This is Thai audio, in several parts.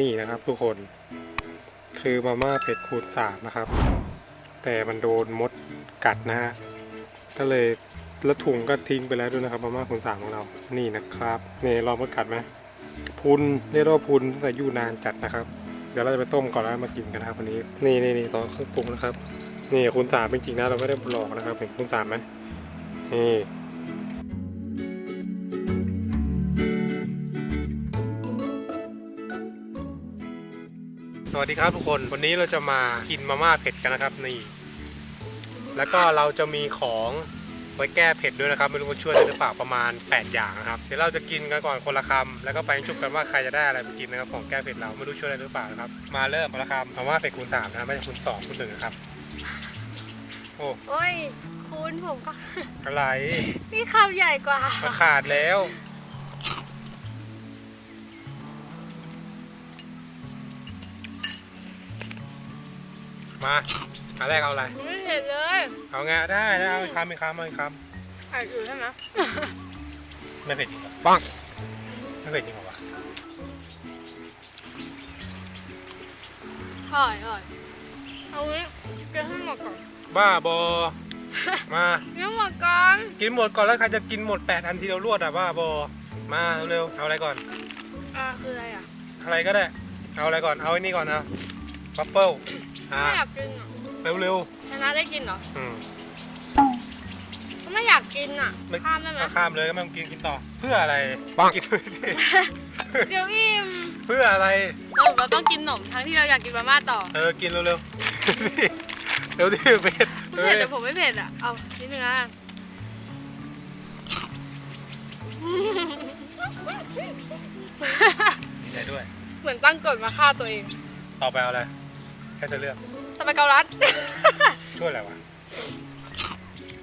นี่นะครับ ทุกคนคือมาม่าเผ็ดคูณสามนะครับ แต่มันโดนมดกัดนะฮะก็เลยแล้วถุงก็ทิ้งไปแล้วด้วยนะครับมาม่าคูณสามของเรา นี่นะครับเนี่ยลองมากัดไหมพุนเรียกว่าพุนแต่อยู่นานจัดนะครับ เดี๋ยวเราจะไปต้มก่อนแล้วมากินกันนะครับวันนี้ นี่นี่นี่ตอนเครื่องปรุงนะครับนี่คูณสามจริงๆนะเราไม่ได้หลอกนะครับเห็นคูณสามไหมนี่ วัสดีครับทุกคน วันนี้เราจะมากินมาม่าเผ็ดกันนะครับนี่ แล้วก็เราจะมีของไว้แก้เผ็ดด้วยนะครับ ไม่รู้ว่าช่วยได้หรือเปล่าประมาณ 8 อย่างนะครับ เดี๋ยวเราจะกินกันก่อนคนละคำแล้วก็ไปจุบกันว่าใครจะได้อะไรไปกินนะครับของแก้เผ็ดเราไม่รู้ช่วยได้หรือเปล่านะครับ มาเริ่มคนละคำมาม่าเผ็ดคูณสามนะไม่ใช่คูณสองคูณหนึ่งนะครับ โอ้โอ้ย คุณผมก็อะไรนี่คำใหญ่กว่า มันขาดแล้ว มาอันแรกเอาอะไร ไม่เห็นเลยเอาไงได้ได้เอาอีกคำอีกคำเอาอีกคอ่านอยู่ใช่ไหมำไม่เผ็ดจริงเหรอปังไม่เผ็ดจริงเหรอวะอร่อยอร่อยเอางี้กินให้หมดก่อนบ้าบอมา กินให้หมดก่อนกินหมดก่อนแล้วใครจะกินหมดแปดอันทีเดียวรวดอะบ้าบอมาเร็วๆเอาอะไรก่อน อ่าคืออะไรอะอะไรก็ได้ เอาอะไรก่อน เอาไอ้นี่ก่อนนะบัฟเฟิลอ่า ไม่อยากกินอะเร็วชนะได้กินเหรอๆอืมก็ไม่อยากกินอะไม่ข้ามได้ไหมก็ข้ามเลยก็ไม่ต้องกินกินต่อ เพื่ออะไรกินไม่ได้เดี๋ยวอิ่มเพื่ออะไรเราเราต้องกินขนมทั้งที่เราอยากกินมาม่าต่อ เออ กินเร็วๆเร็วดิเผ็ดไม่เผ็ดแต่ผมไม่เผ็ดอะ เอานิดนึงนะดีใจด้วย เหมือนตั้งกฎมาฆ่าตัวเอง ต่อไปเอาอะไร แค่จะเลือกต่อไปเกาลัด ช่วยอะไรวะ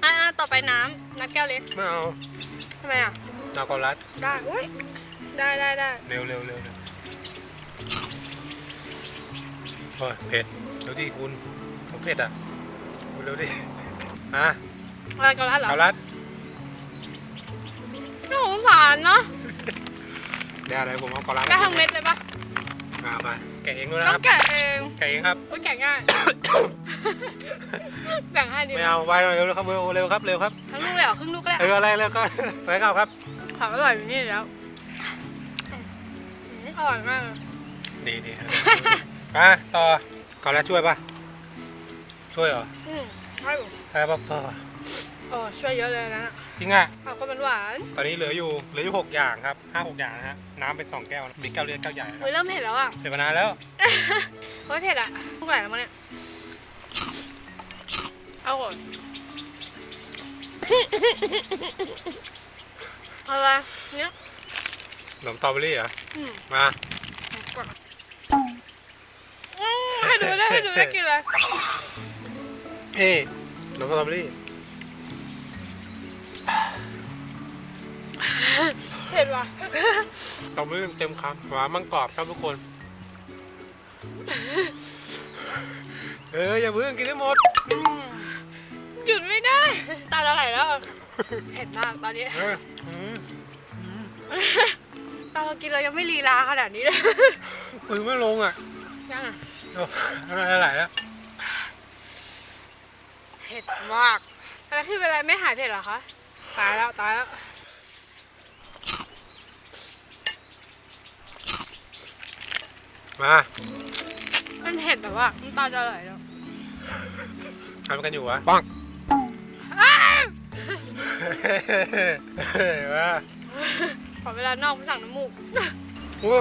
อ่าต่อไปน้ำน้ำแก้วเล็กไม่เอาทำไมอะนาโกรัสได้อุ้ยได้ได้ได้เร็วเร็วเร็วเร็วโอ้ยเผ็ดเร็วดิคุณผมเผ็ดอะเร็วดิอะอะไรเกาลัดเหรอเกาลัดน่าสงสารเนาะได้อะไรผมเอาเกาลัดได้ทั้งเม็ดเลยปะอ่าไป แกะเองด้วยนะต้คอรับงแกะเองแกะเองครับอุ้ยแกะง่าย แบ่งให้ดีไม่เอาไวหน่อยเร็วครับเร็วเร็วครับเร็วครับทั้งลูกเลยเหรอครึ่งลูกก็ได้เอออะไรแล้วก็ไปครับครับผักอร่อยอยู่นี่แล้วอืมอร่อยมากเลยดีดีครับอะต่อเกาลัดช่วยปะช่วยเหรออืมใช่ผมใช่ปะพ่อ โอ้ช่วยเยอะเลยนะจริงอะผักก็มันหวานตอนนี้เหลืออยู่เหลืออยู่หกอย่างครับห้าหกอย่างนะฮะน้ำเป็นสองแก้วนะมีแก้วเล็กแก้วใหญ่นะคเฮ้ยรับเริ่มเผ็ดแล้วอะเสร็จมานานแล้วเฮ้ยเผ็ดอะทุกไหนแล้วมั้งเนี่ยเอาก่อนอะไรเนี่ยขนมสตรอเบอรี่เหรออืมมาอืมให้ดูได้ให้ดูได้กินเลยเอ้ขนมสตรอเบอรี่ เผ็ดว่ะสตรอเบอรี่เต็มคำหวานมันกรอบครับทุกคน เอออย่าเพิ่งกินให้หมดอืมหยุดไม่ได้ ตาละไหลแล้วเผ็ดมากตอนนี้เอออืมอืมตอนเรากินเรายังไม่ลีลาขนาดนี้เลยมือไม่ลงอะยังอะโอ้อะไรอะไรแล้วเผ็ดมากแล้วคือเป็นไรไม่หายเผ็ดเหรอคะ ตายแล้ว ตายแล้ว มา มันเผ็ดแบบว่าน้ำตาจะไหลแล้วทำกันอยู่วะปังอ้าวมาขอเวลานอกไปสั่งน้ำมูกโอ้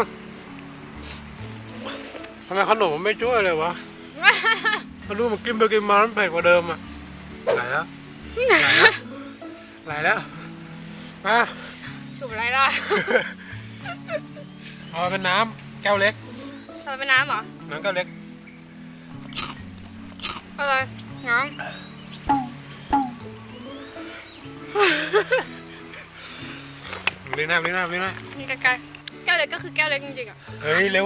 ทำไมขนมมันไม่ช่วยเลยวะมาดูมันกินไปกินมามันเผ็ดกว่าเดิมอะไหลแล้วไหลแล้วไหลแล้วมาฉุบอะไรล่ะเอาเป็นน้ำแก้วเล็ก ทำเป็นน้ำเหรอน้ำแก้วเล็กอะไรน้ลิ้นหน้าลิ้นหน้าลิ้นหน้าำนี่ไกลๆแก้วเล็กก็คือแก้วเล็กจริงๆอะเฮ้ยเร็ว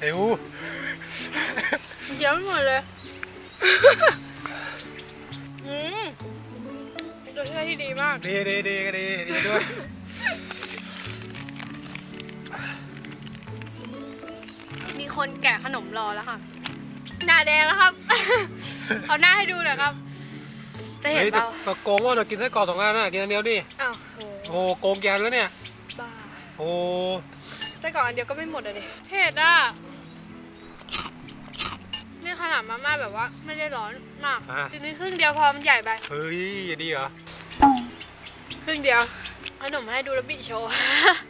เร็วเยอะไปหมดเลยอืมเป็นตัวช่วยที่ดีมาก ดีดีดีก็ดีดีด้วย คคนแกะขนมรอแล้วค่ะ หน้าแดงแล้วครับ เอาหน้าให้ดูหน่อยครับ จะเห็นเฮ้ยเปล่าแต่โกงว่าเรากินไส้กรอกสองอันน่ะกินอันเดียวดิอ้าวโหโอ้โหโกงแกนแล้วเนี่ย บ้าโอ้ไส้กรอกอันเดียวก็ไม่หมดเลยเผ็ดอะ นี่ขนาดมาม่าแบบว่า ไม่ได้ร้อนมากอะทีนี้ครึ่งเดียวพอมันใหญ่ไป เฮ้ยอย่าดีเหรอ ครึ่งเดียวขนมให้ดูแล้วบิโชว์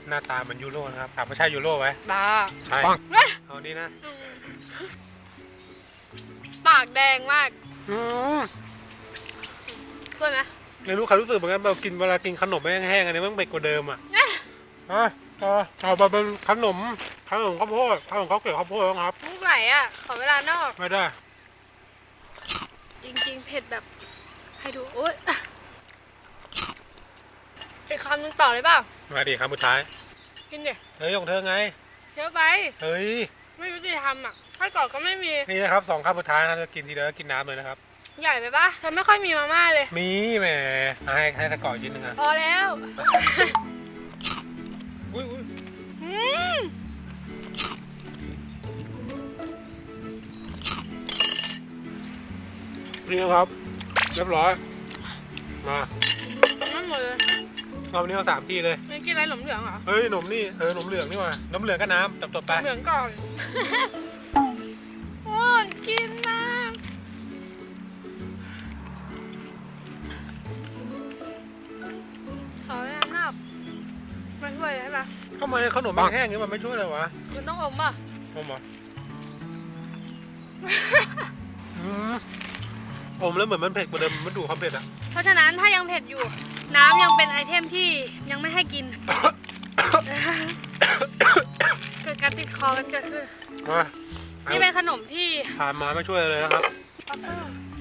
หน้าตาเหมือนยูโรนะครับถามว่าใช่ยูโรไหมบ้า ใช่ เว้ยเอา นี้นะอืมปากแดงมากอืมช่วยไหมไม่รู้ใครรู้สึกเหมือนกันแบบกินเวลากินขนมแห้งๆอันนี้มันเผ็ดกว่าเดิมอะเอ๊ะอะต่อเอามาเป็นขนมขนมข้าวโพดขนมข้าวเกลียวข้าวโพดนะครับมุกไหลอะ ขอเวลานอก ไม่ได้ จริงๆ เผ็ดแบบให้ดู โอ๊ยอะอีกคำหนึงต่อเลยเปล่ามาดิคำสุดท้าย กินดิเฮ้ยของเธอไงเยอะไป เฮ้ย ไม่ยุติธรรมอะถ้าก่อนก็ไม่มี นี่นะครับสองคำสุดท้ายนะจะกินทีเดียวแล้วกินน้ำเลยนะครับ ใหญ่ไปปะเธอไม่ค่อยมีมาม่าเลย มีแหมให้ให้ตะกร้อชิ้นหนึงอะพอแล้วอุ้ยอุ้ยอืมนี่นะครับ เรียบร้อย มาไม่หมดเลย รอบนี้เอาสามที่เลย ไม่กินอะไรหลมเหลืองเหรอเฮ้ยหนมนี่เออหนมเหลืองนี่หว่าหนมเหลืองกับน้ำจบๆไป เหลืองก่อน โอ้ยกินนะขอแนะนำมาช่วยใช่ปะทำไมขนมมันแห้งอย่างนี้มันไม่ช่วยเลยวะคุณต้องอมป่ะอมเหรออืมอมแล้วเหมือนมันเผ็ดกว่าเดิมมันดูดความเผ็ดอะ เพราะฉะนั้นถ้ายังเผ็ดอยู่ น้ำยังเป็นไอเทมที่ยังไม่ให้กิน เกิดการติดคอกันเกิดขึ้นมาเอานี่เป็นขนมที่ผ่านมาไม่ช่วยเลยนะครับ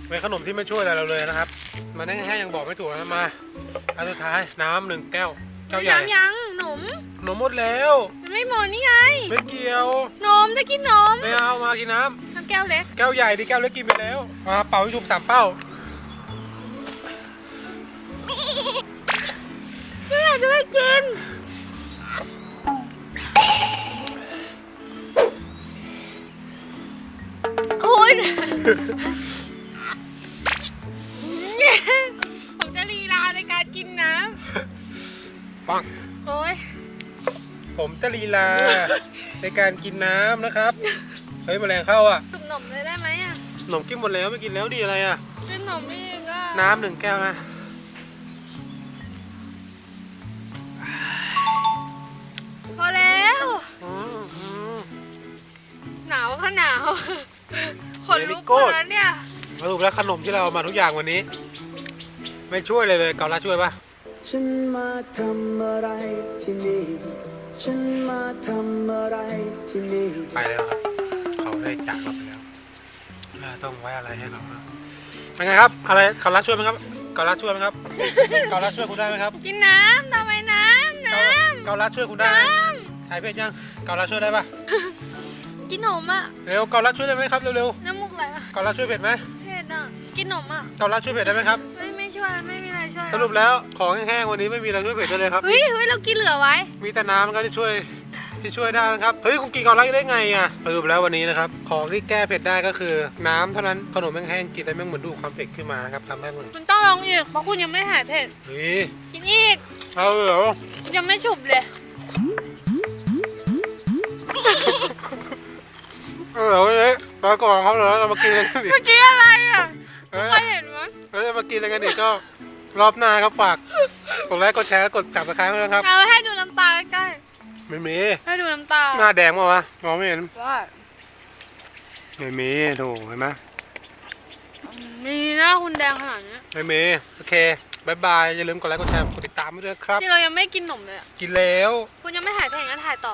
เป็นขนมที่ไม่ช่วยอะไรเราเลยนะครับ มันแห้งๆยังบอกไม่ถูกนะมาอันสุดท้ายน้ำหนึ่งแก้วแก้วใหญ่น้ำยังหนมขนมหมดแล้วมันไม่หมดนี่ไง ไม่เกี่ยวนมจะกินนมไม่เอามากินน้น้ำแก้วเล็กำแก้วใหญ่ดิแก้วเล็กกินไปแล้วมาเป่าให้ถูกสามเป้าไม่อยาก จะไปกิน คุณผมจะลีลาในการกินน้ปังำโอ้ยผมจะลีลา ในการกินน้ำนะครับ เฮ้ยแมลงเข้าอะสุกหนมเลยได้ไหมอะขนมกินหมดแล้วไม่กินแล้วดีอะไรอะ กินหนมอีกอะน้ำหนึ่งแก้วนะ หนาวก็หนาวขนลุก Very good หมดแล้วเนี่ยสรุปแล้วขนมที่เราเอามาทุกอย่างวันนี้ ไม่ช่วยเลยเลยเกาลัดช่วยปะฉันมาทำอะไรที่นี่ ฉันมาทำอะไรที่นี่ ไปแล้วครับ เขาได้จากเราไปแล้วอ่าต้องไว้อะไรให้เขาครับเป็นไงครับ อะไรเกาลัดช่วยไหมครับเกาลัดช่วยไหมครับเกาลัดช่วยคุณได้ไหมครับ กินน้ำต่อไปน้ำเกาน้ำเกาลัดช่วยคุณได้ไหมน้ถ่ายเพจยังเกาลัดช่วยได้ปะำ กินหนมอะเร็วเกาลัดช่วยได้ไหมครับเร็วน้ำมูกไหลอะๆเกาลัดช่วยเผ็ดไหมเผ็ดอะกินหนมอะเกาลัดช่วยเผ็ดได้ไหมครับ ไม่ไม่ช่วยไม่มีอะไรช่วยสรุปแล้วของแห้งๆวันนี้ไม่มีอะไรช่วยเผ็ดได้เลยครับ เฮ้ยเฮ้ยเรากินเหลือไว้ มีแต่น้ำก็ที่ช่วยที่ช่วยได้นะครับ เฮ้ยคุณกินเกาลัดได้ไงอะสรุปแล้ววันนี้นะครับของที่แก้เผ็ดได้ก็คือ น้ำเท่านั้นขนมแห้งๆกินแล้วแม่งเหมือนดูดความเผ็ดขึ้นมานะครับทำให้มันคุณต้องลองอีกเพราะคุณยังไม่หายเผ็ดเฮ้ยกินอีกเอาเหรอ ยังไม่ฉุบเลย เอาเหรอเฮ้ยมาก่อนเขาเหรอเรามากินกันดิเมื่อกี้อะไรอะเฮ้ยใครเห็นมั้ยเฮ้ยมากินอะไรกันดิก็รอบหน้าครับฝากกดไลค์กดแชร์กดจับตะไคร้ด้วยนะครับเอาให้ดูน้ำตาใกล้ไม่มีๆให้ดูน้ำตาหน้าแดงมาวะมองไม่เห็นว่าไม่มีโถเห็นไหมมีหน้าคุณแดงขนาดนี้ไม่มีโอเคบายบายอย่าลืมกดไลค์กดแชร์กดติดตามไว้ด้วยครับที่เรายังไม่กินหนมเลยอะกินแล้ว คุณยังไม่หายเผ็ดงั้นถ่ายต่อ